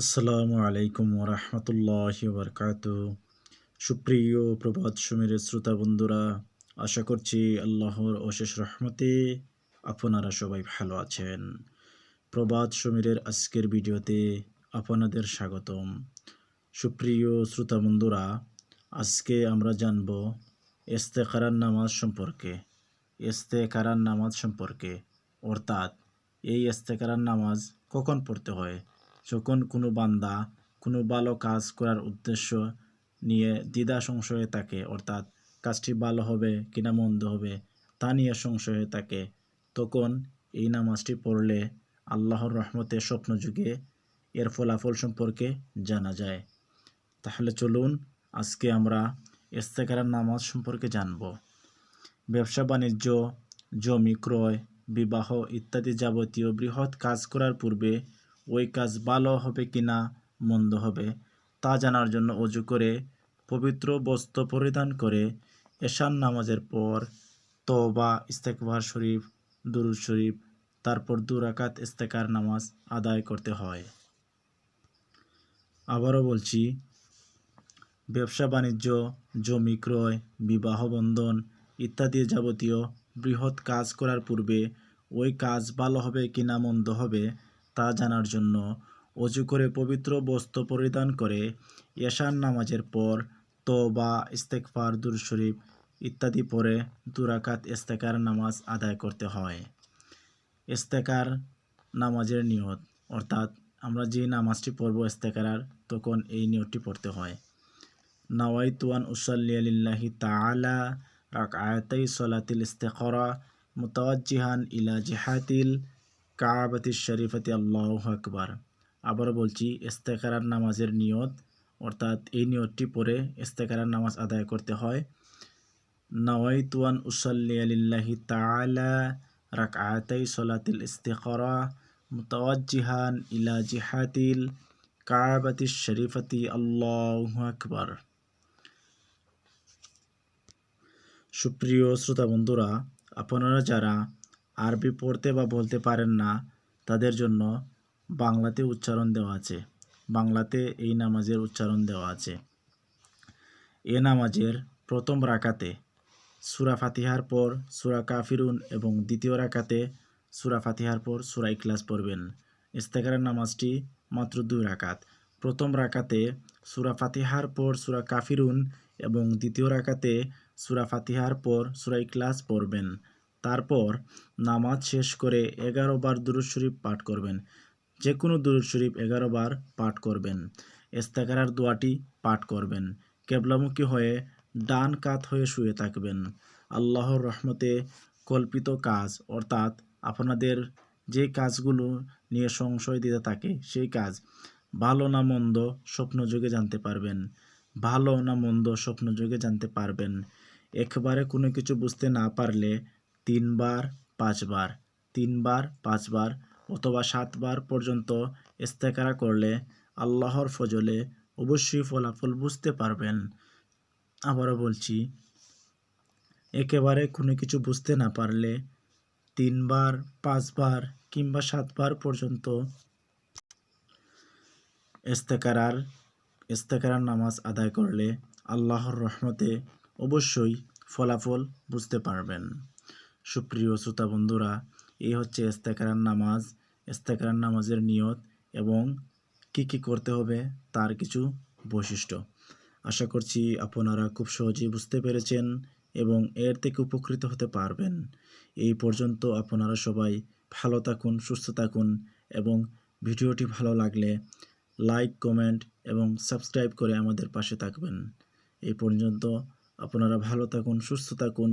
আসসালামু আলাইকুম ওরহমতুল্লাহ বরকাত সুপ্রিয় প্রভাত সমীরের শ্রোতা বন্ধুরা, আশা করছি আল্লাহর অশেষ রহমতে আপনারা সবাই ভালো আছেন। প্রভাত সমীরের আজকের ভিডিওতে আপনাদের স্বাগতম। সুপ্রিয় শ্রোতা বন্ধুরা, আজকে আমরা জানব ইস্তেকারার নামাজ সম্পর্কে। ইস্তেকারার নামাজ সম্পর্কে, অর্থাৎ এই ইস্তেকারার নামাজ কখন পড়তে হয়? যখন কোনো বান্দা কোনো ভালো কাজ করার উদ্দেশ্য নিয়ে দ্বিধা সংশয়ে থাকে, অর্থাৎ কাজটি ভালো হবে কিনা মন্দ হবে তা নিয়ে সংশয়ে থাকে, তখন এই নামাজটি পড়লে আল্লাহর রহমতে স্বপ্নযুগে এর ফলাফল সম্পর্কে জানা যায়। তাহলে চলুন আজকে আমরা ইস্তেকারার নামাজ সম্পর্কে জানব। ব্যবসা, বাণিজ্য, জমি ক্রয়, বিবাহ ইত্যাদি যাবতীয় বৃহৎ কাজ করার পূর্বে ওই কাজ ভালো হবে কি না, মন্দ হবে, তা জানার জন্য অজু করে, পবিত্র বস্ত্র পরিধান করে এশান নামাজের পর তবা ইস্তেকবার শরীফ, দুরুদ শরীফ, তারপর দুরাকাত ইস্তেকার নামাজ আদায় করতে হয়। আবারও বলছি, ব্যবসা, বাণিজ্য, জমি ক্রয়, বিবাহ বন্ধন ইত্যাদি যাবতীয় বৃহৎ কাজ করার পূর্বে ওই কাজ ভালো হবে কিনা মন্দ হবে তা জানার জন্য অজু করে পবিত্র বস্ত্র পরিধান করে এশান নামাজের পর তো বা ইস্তেকফার দুর শরীফ ইত্যাদি পরে দুরাকাত ইস্তেকার নামাজ আদায় করতে হয়। ইস্তেকার নামাজের নিয়ত, অর্থাৎ আমরা যে নামাজটি পড়ব ইস্তেকারার, তখন এই নিয়তটি পড়তে হয়। নাওয়াইতুয়ান উসাল্লি আলিল্লাহি তাআলা রাকআতাই সলাতিল ইস্তেখরা মুতাওয়াজ্জিহান ইলা জিহাতিল কাবাতির শরীফতি আল্লাহ আকবার। আবার বলছি, ইস্তেকারার নামাজের নিয়ত, অর্থাৎ এই নিয়তটি পরে ইস্তেকারার নামাজ আদায় করতে হয়। নাওয়াইতুয়ান উসাল্লি আলিল্লাহি তাআলা রাকআতাই সলাতিল ইস্তেখরা মুতাওয়াজ্জিহান ইলা জিহাতিল কাবাতির শরীফতি আল্লাহ আকবার। সুপ্রিয় শ্রোতা বন্ধুরা, আপনারা যারা আরবি পড়তে বা বলতে পারেন না, তাদের জন্য বাংলাতে উচ্চারণ দেওয়া আছে। বাংলাতে এই নামাজের উচ্চারণ দেওয়া আছে। এ নামাজের প্রথম রাকাতে সুরা ফাতিহার পর সুরা কাফিরুন এবং দ্বিতীয় রাকাতে সুরা ফাতিহার পর সুরা ইখলাস পড়বেন। ইস্তেকারের নামাজটি মাত্র দুই রাকাত। প্রথম রাকাতে সুরা ফাতিহার পর সুরা কাফিরুন এবং দ্বিতীয় রাকাতে সুরা ফাতিহার পর সুরা ইখলাস পড়বেন। তারপর নামাজ শেষ করে এগারো বার দুরুদ শরীফ পাঠ করবেন। যে কোনো দুরুদ শরীফ এগারো বার পাঠ করবেন। ইস্তেকারার দোয়াটি পাঠ করবেন। কেবলামুখী হয়ে ডান কাত হয়ে শুয়ে থাকবেন। আল্লাহর রহমতে কল্পিত কাজ, অর্থাৎ আপনাদের যে কাজগুলো নিয়ে সংশয় দিতে থাকে, সেই কাজ ভালো না মন্দ স্বপ্নযোগে জানতে পারবেন। ভালো না মন্দ স্বপ্নযোগে জানতে পারবেন। একবারে কোনো কিছু বুঝতে না পারলে তিনবার, পাঁচবার তিনবার, পাঁচবার অথবা সাতবার পর্যন্ত ইস্তেকারা করলে আল্লাহর ফজলে অবশ্যই ফলাফল বুঝতে পারবেন। আবারও বলছি, একেবারে কোনো কিছু বুঝতে না পারলে তিনবার, পাঁচবার কিংবা সাতবার পর্যন্ত ইস্তেকারার ইস্তেকারার নামাজ আদায় করলে আল্লাহর রহমতে অবশ্যই ফলাফল বুঝতে পারবেন। সুপ্রিয় শ্রোতা বন্ধুরা এই হচ্ছে ইস্তেকারার নামাজ। ইস্তেকারার নামাজের নিয়ত এবং কি কি করতে হবে তার কিছু বৈশিষ্ট্য। আশা করছি আপনারা খুব সহজেই বুঝতে পেরেছেন এবং এর থেকে উপকৃত হতে পারবেন। এই পর্যন্ত আপনারা সবাই ভালো থাকুন, সুস্থ থাকুন এবং ভিডিওটি ভালো লাগলে লাইক, কমেন্ট এবং সাবস্ক্রাইব করে আমাদের পাশে থাকবেন। এই পর্যন্ত আপনারা ভালো থাকুন, সুস্থ থাকুন।